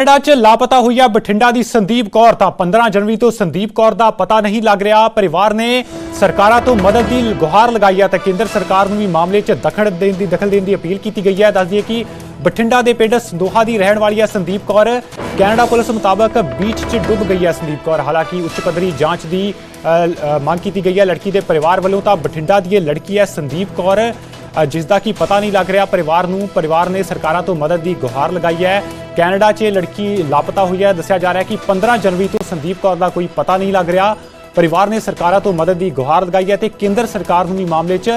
Canada 'ਚ ਲਾਪਤਾ ਹੋਈ ਆ ਬਠਿੰਡਾ ਦੀ ਸੰਦੀਪ ਕੌਰ। ਤਾਂ 15 ਜਨਵਰੀ ਤੋਂ ਸੰਦੀਪ ਕੌਰ ਦਾ ਪਤਾ ਨਹੀਂ ਲੱਗ ਰਿਹਾ। ਪਰਿਵਾਰ ਨੇ ਸਰਕਾਰਾਂ ਤੋਂ ਮਦਦ ਦੀ ਗੁਹਾਰ ਲਗਾਈ ਹੈ ਤਾਂ ਕੇਂਦਰ ਸਰਕਾਰ ਨੂੰ ਵੀ ਮਾਮਲੇ 'ਚ ਦਖਲ ਦੇਣ ਦੀ ਦਖਲ ਦੇਣ ਦੀ ਅਪੀਲ ਕੀਤੀ ਗਈ ਹੈ ਦੱਸ ਦਈਏ ਕਿ ਬਠਿੰਡਾ ਦੇ ਪਿੰਡ ਸੰਦੋਹਾ ਦੀ ਰਹਿਣ ਵਾਲੀ ਹੈ ਸੰਦੀਪ ਕੌਰ। ਕੈਨੇਡਾ ਪੁਲਿਸ ਮੁਤਾਬਕ ਬੀਚ 'ਚ ਡੁੱਬ ਗਈ ਹੈ ਸੰਦੀਪ ਕੌਰ। ਹਾਲਾਂਕਿ ਉੱਚ ਪੱਧਰੀ ਜਾਂਚ ਦੀ ਮੰਗ ਕੀਤੀ ਗਈ ਹੈ ਲੜਕੀ ਦੇ ਪਰਿਵਾਰ ਵੱਲੋਂ। ਤਾਂ ਬਠਿੰਡਾ ਦੀ ਇਹ ਲੜਕੀ ਹੈ ਸੰਦੀਪ ਕੌਰ। ਅ, ਜਿਸ ਦਾ ਕੀ ਪਤਾ ਨਹੀਂ ਲੱਗ ਰਿਹਾ ਪਰਿਵਾਰ ਨੂੰ। ਪਰਿਵਾਰ ਨੇ ਸਰਕਾਰਾਂ ਤੋਂ ਮਦਦ ਦੀ ਗੁਹਾਰ ਲਗਾਈ ਹੈ। ਕੈਨੇਡਾ 'ਚ ਇਹ ਲੜਕੀ ਲਾਪਤਾ ਹੋਈ ਹੈ। ਦੱਸਿਆ ਜਾ ਰਿਹਾ ਕਿ 15 ਜਨਵਰੀ ਤੋਂ ਸੰਦੀਪ ਕੌਰ ਦਾ ਕੋਈ ਪਤਾ ਨਹੀਂ ਲੱਗ ਰਿਹਾ। ਪਰਿਵਾਰ ਨੇ ਸਰਕਾਰਾਂ ਤੋਂ ਮਦਦ ਦੀ ਗੁਹਾਰ ਲਗਾਈ ਹੈ ਤੇ ਕੇਂਦਰ ਸਰਕਾਰ ਨੂੰ ਵੀ ਮਾਮਲੇ 'ਚ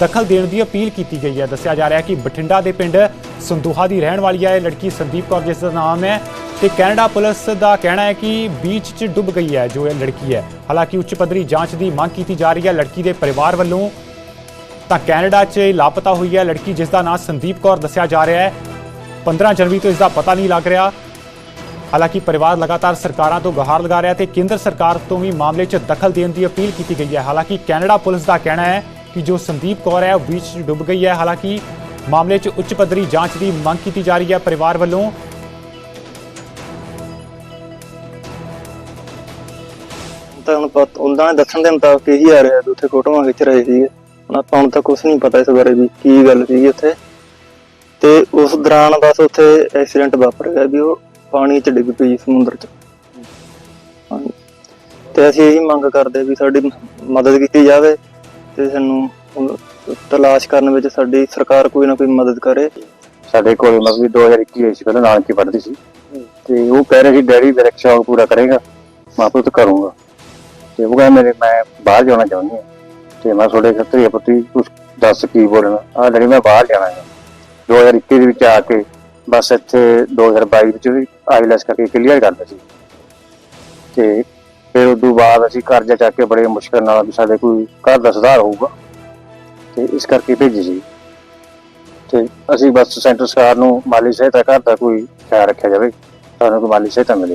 ਦਖਲ ਦੇਣ ਦੀ ਅਪੀਲ ਕੀਤੀ ਗਈ ਹੈ। ਦੱਸਿਆ ਜਾ ਰਿਹਾ ਕਿ ਬਠਿੰਡਾ ਦੇ ਪਿੰਡ ਸੰਦੋਹਾ ਦੀ ਰਹਿਣ ਵਾਲੀ ਹੈ। ਇਹ ਲੜਕੀ ਸੰਦੀਪ ਕੌਰ, ਜਿਸ ਦਾ ਨਾਮ ਹੈ, ਤੇ ਕੈਨੇਡਾ ਪੁਲਿਸ ਦਾ ਕਹਿਣਾ ਹੈ ਕਿ ਬੀਚ 'ਚ ਡੁੱਬ ਗਈ ਹੈ ਜੋ ਇਹ ਲੜਕੀ ਹੈ। ਹਾਲਾਂਕਿ ਉੱਚ ਪੱਧਰੀ ਜਾਂਚ ਦੀ ਮੰਗ ਕੀਤੀ ਜਾ ਰਹੀ ਹੈ ਲੜਕੀ ਦੇ ਪਰਿਵਾਰ ਵੱਲੋਂ। ਤਾਂ ਕੈਨੇਡਾ 'ਚ ਲਾਪਤਾ ਹੋਈ ਹੈ। ਲੜਕੀ, ਜਿਸ ਦਾ ਨਾਮ ਸੰਦੀਪ ਕੌਰ, ਦੱਸਿਆ ਜਾ ਰਿਹਾ ਹੈ। 15 ਜਨਵਰੀ ਤੋਂ ਇਸ ਦਾ ਪਤਾ ਨਹੀਂ ਲੱਗ ਰਿਹਾ। ਹਾਲਾਂਕਿ ਪਰਿਵਾਰ ਲਗਾਤਾਰ ਸਰਕਾਰਾਂ ਤੋਂ ਗੁਹਾਰ ਲਗਾ ਰਿਹਾ ਤੇ ਕੇਂਦਰ ਸਰਕਾਰ ਤੋਂ ਵੀ ਮਾਮਲੇ 'ਚ ਦਖਲ ਦੇਣ ਦੀ ਅਪੀਲ ਕੀਤੀ ਗਈ ਹੈ। ਹਾਲਾਂਕਿ ਕੈਨੇਡਾ ਪੁਲਿਸ ਦਾ ਕਹਿਣਾ ਹੈ ਕਿ ਜੋ ਸੰਦੀਪ ਕੌਰ ਹੈ, ਉਹ ਬੀਚ ਡੁੱਬ ਗਈ ਹੈ। ਹਾਲਾਂਕਿ ਮਾਮਲੇ 'ਚ ਉੱਚ ਪੱਧਰੀ ਜਾਂਚ ਦੀ ਮੰਗ ਕੀਤੀ ਜਾ ਰਹੀ ਹੈ ਪਰਿਵਾਰ ਵੱਲੋਂ। ਤਾਂ ਹੁਣ ਪਤ- ਉਹਨਾਂ ਨੇ ਦੱਸਣ ਦੇ ਮੁਤਾਬਕ ਇਹੀ ਆ ਰਿਹਾ ਉੱਥੇ ਫੋਟੋਆਂ ਖਿੱਚ ਰਹੇ ਸੀਗੇ। ਹੁਣ ਆਪਾਂ ਨੂੰ ਤਾਂ ਕੁਝ ਨਹੀਂ ਪਤਾ ਇਸ ਬਾਰੇ ਵੀ ਕੀ ਗੱਲ ਸੀਗੀ ਉੱਥੇ। ਤੇ ਉਸ ਦੌਰਾਨ ਬਸ ਉੱਥੇ ਐਕਸੀਡੈਂਟ ਵਾਪਰ ਗਿਆ ਵੀ ਉਹ ਪਾਣੀ 'ਚ ਡਿੱਗ ਪਈ ਸਮੁੰਦਰ 'ਚ। ਹਾਂਜੀ। ਤੇ ਅਸੀਂ ਇਹੀ ਮੰਗ ਕਰਦੇ ਵੀ ਸਾਡੀ ਮਦਦ ਕੀਤੀ ਜਾਵੇ ਤੇ ਸਾਨੂੰ ਹੁਣ ਤਲਾਸ਼ ਕਰਨ ਵਿੱਚ ਸਾਡੀ ਸਰਕਾਰ ਕੋਈ ਨਾ ਕੋਈ ਮਦਦ ਕਰੇ। ਸਾਡੇ ਕੋਲ ਮਤਲਬ ਵੀ 2021 ਵਿੱਚ ਪਹਿਲਾਂ ਨਾਨਕੀ ਪੜ੍ਹਦੀ ਸੀ। ਤੇ ਉਹ ਕਹਿ ਰਹੇ ਸੀ, ਡੈਡੀ, ਮੇਰਾ ਸ਼ੌਕ ਪੂਰਾ ਕਰੇਗਾ, ਮੈਂ ਪੁੱਤ ਕਰੂੰਗਾ। ਤੇ ਉਹ ਕਹਿੰਦਾ ਮੇਰੇ ਮੈਂ ਬਾਹਰ ਜਾਣਾ ਚਾਹੁੰਦੀ ਹਾਂ। ਤੇ ਮੈਂ ਤੁਹਾਡੇ ਖੱਤਰੀ ਪੁੱਤੀ ਕੁਝ ਦੱਸ ਕੀ ਬੋਲਣਾ। ਆ ਡੈਡੀ, ਮੈਂ ਬਾਹਰ ਜਾਣਾ ਹੈ। 2021 ਦੇ ਵਿੱਚ ਆ ਕੇ ਬਸ ਇੱਥੇ 2022 ਵਿੱਚ ਵੀ ਆਈਲੈਸ ਕਰਕੇ ਕਲੀਅਰ ਕਰਦਾ ਸੀ। ਤੇ ਫਿਰ ਉਦੋਂ ਬਾਅਦ ਅਸੀਂ ਕਰਜ਼ਾ ਚੱਕ ਕੇ ਬੜੇ ਮੁਸ਼ਕਲ ਨਾਲ ਵੀ ਸਾਡੇ ਕੋਈ ਘਰ ਦਾ ਸੁਧਾਰ ਹੋਊਗਾ। ਤੇ ਇਸ ਕਰਕੇ ਭੇਜੀ ਸੀ। ਤੇ ਅਸੀਂ ਬਸ ਸੈਂਟਰ ਸਰਕਾਰ ਨੂੰ ਮਾਲੀ ਸਹਾਇਤਾ ਘਰ ਦਾ ਕੋਈ ਖਿਆਲ ਰੱਖਿਆ ਜਾਵੇ ਸਾਨੂੰ ਕੋਈ ਮਾਲੀ ਸਹਾਇਤਾ ਮਿਲੇ।